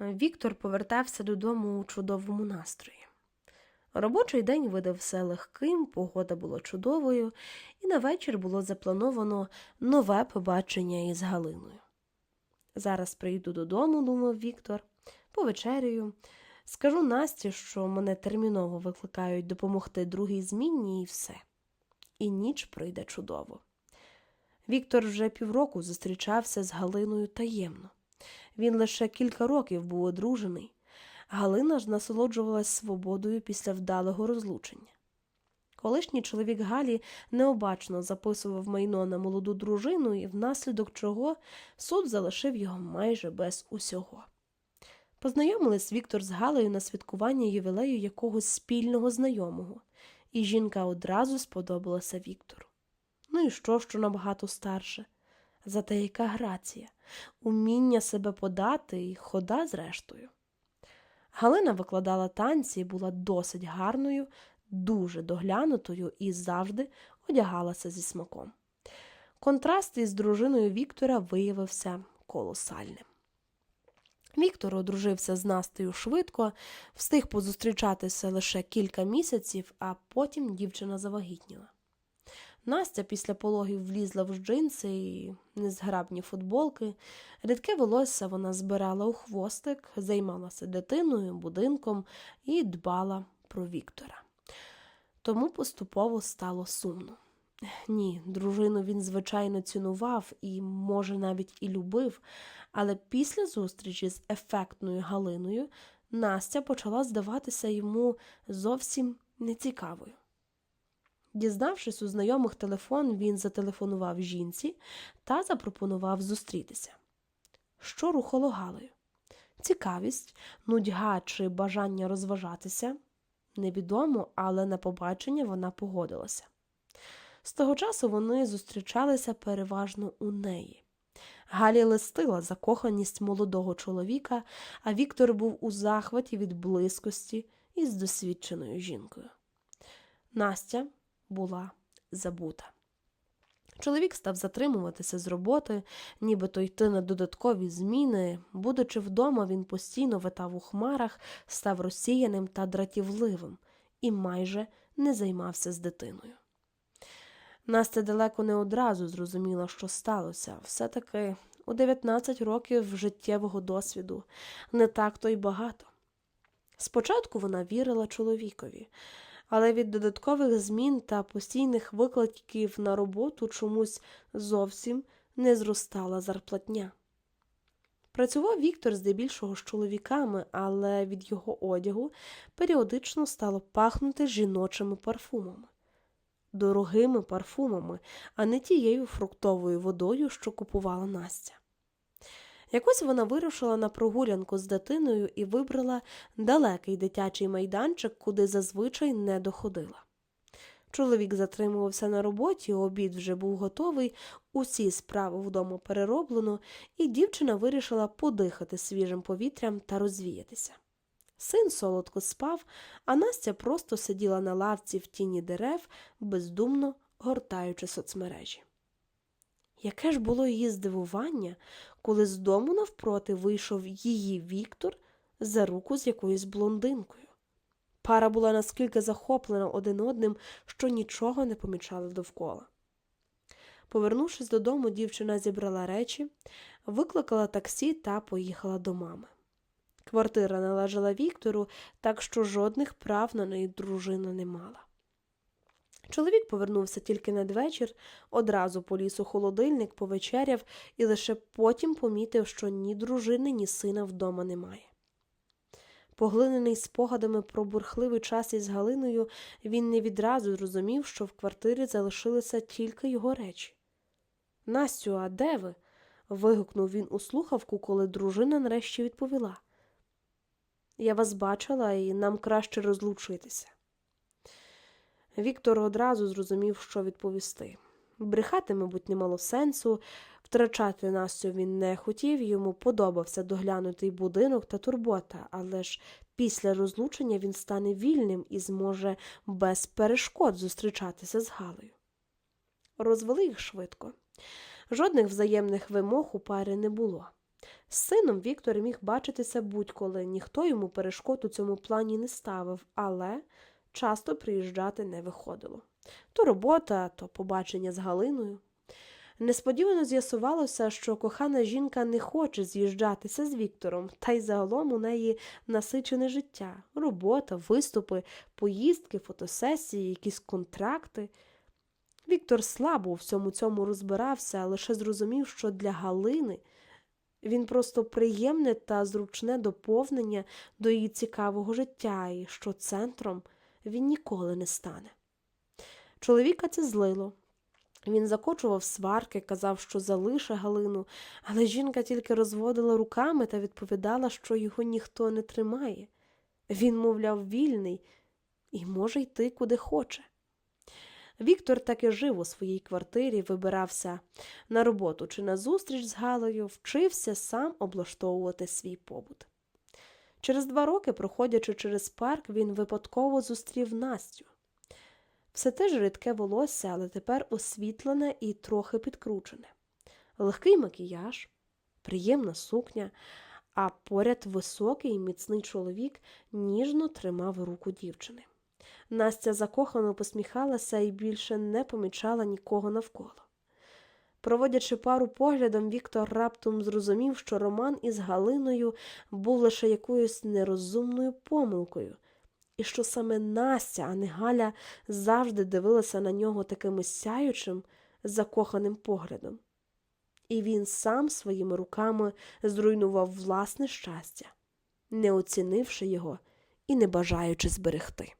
Віктор повертався додому у чудовому настрої. Робочий день видався легким, погода була чудовою, і на вечір було заплановано нове побачення із Галиною. Зараз прийду додому, думав Віктор, повечеряю, скажу Насті, що мене терміново викликають допомогти другій змінні, і все. І ніч пройде чудово. Віктор вже півроку зустрічався з Галиною таємно. Він лише кілька років був одружений. Галина ж насолоджувалась свободою після вдалого розлучення. Колишній чоловік Галі необачно записував майно на молоду дружину, і внаслідок чого суд залишив його майже без усього. Познайомились Віктор з Галею на святкування ювілею якогось спільного знайомого, і жінка одразу сподобалася Віктору. Ну і що, що набагато старше? Зате яка грація, уміння себе подати і хода зрештою. Галина викладала танці і була досить гарною, дуже доглянутою і завжди одягалася зі смаком. Контраст із дружиною Віктора виявився колосальним. Віктор одружився з Настею швидко, встиг позустрічатися лише кілька місяців, а потім дівчина завагітніла. Настя після пологів влізла в джинси і незграбні футболки. Рідке волосся вона збирала у хвостик, займалася дитиною, будинком і дбала про Віктора. Тому поступово стало сумно. Ні, дружину він, звичайно, цінував і, може, навіть і любив, але після зустрічі з ефектною Галиною Настя почала здаватися йому зовсім нецікавою. Дізнавшись у знайомих телефон, він зателефонував жінці та запропонував зустрітися. Що рухало Галею? Цікавість, нудьга чи бажання розважатися? Невідомо, але на побачення вона погодилася. З того часу вони зустрічалися переважно у неї. Галі листила закоханість молодого чоловіка, а Віктор був у захваті від близькості із досвідченою жінкою. Настя була забута. Чоловік став затримуватися з роботи, нібито йти на додаткові зміни. Будучи вдома, він постійно витав у хмарах, став розсіяним та дратівливим і майже не займався з дитиною. Настя далеко не одразу зрозуміла, що сталося. Все-таки у 19 років життєвого досвіду не так то й багато. Спочатку вона вірила чоловікові, але від додаткових змін та постійних викликів на роботу чомусь зовсім не зростала зарплатня. Працював Віктор здебільшого з чоловіками, але від його одягу періодично стало пахнути жіночими парфумами, дорогими парфумами, а не тією фруктовою водою, що купувала Настя. Якось вона вирушила на прогулянку з дитиною і вибрала далекий дитячий майданчик, куди зазвичай не доходила. Чоловік затримувався на роботі, обід вже був готовий, усі справи вдома перероблено, і дівчина вирішила подихати свіжим повітрям та розвіятися. Син солодко спав, а Настя просто сиділа на лавці в тіні дерев, бездумно гортаючи соцмережі. Яке ж було її здивування, коли з дому навпроти вийшов її Віктор за руку з якоюсь блондинкою. Пара була наскільки захоплена один одним, що нічого не помічала довкола. Повернувшись додому, дівчина зібрала речі, викликала таксі та поїхала до мами. Квартира належала Віктору, так що жодних прав на неї дружина не мала. Чоловік повернувся тільки надвечір, одразу поліз у холодильник, повечеряв і лише потім помітив, що ні дружини, ні сина вдома немає. Поглинений спогадами про бурхливий час із Галиною, він не відразу зрозумів, що в квартирі залишилися тільки його речі. Настю, а де ви? вигукнув він у слухавку, коли дружина нарешті відповіла. Я вас бачила, і нам краще розлучитися. Віктор одразу зрозумів, що відповісти. Брехати, мабуть, не мало сенсу, втрачати Настю він не хотів, йому подобався доглянутий будинок та турбота, але ж після розлучення він стане вільним і зможе без перешкод зустрічатися з Галею. Розвели їх швидко. Жодних взаємних вимог у пари не було. З сином Віктор міг бачитися будь-коли, ніхто йому перешкод у цьому плані не ставив, але часто приїжджати не виходило. То робота, то побачення з Галиною. Несподівано з'ясувалося, що кохана жінка не хоче з'їжджатися з Віктором, та й загалом у неї насичене життя, робота, виступи, поїздки, фотосесії, якісь контракти. Віктор слабо у всьому цьому розбирався, лише зрозумів, що для Галини він просто приємне та зручне доповнення до її цікавого життя, і що центром він ніколи не стане. Чоловіка це злило. Він закочував сварки, казав, що залише Галину, але жінка тільки розводила руками та відповідала, що його ніхто не тримає. Він, мовляв, вільний і може йти куди хоче. Віктор таки жив у своїй квартирі, вибирався на роботу чи на зустріч з Галею, вчився сам облаштовувати свій побут. Через два роки, проходячи через парк, він випадково зустрів Настю. Все те ж рідке волосся, але тепер освітлене і трохи підкручене. Легкий макіяж, приємна сукня, а поряд високий і міцний чоловік ніжно тримав руку дівчини. Настя закохано посміхалася і більше не помічала нікого навколо. Проводячи пару поглядом, Віктор раптом зрозумів, що роман із Галиною був лише якоюсь нерозумною помилкою, і що саме Настя, а не Галя, завжди дивилася на нього таким сяючим, закоханим поглядом. І він сам своїми руками зруйнував власне щастя, не оцінивши його і не бажаючи зберегти.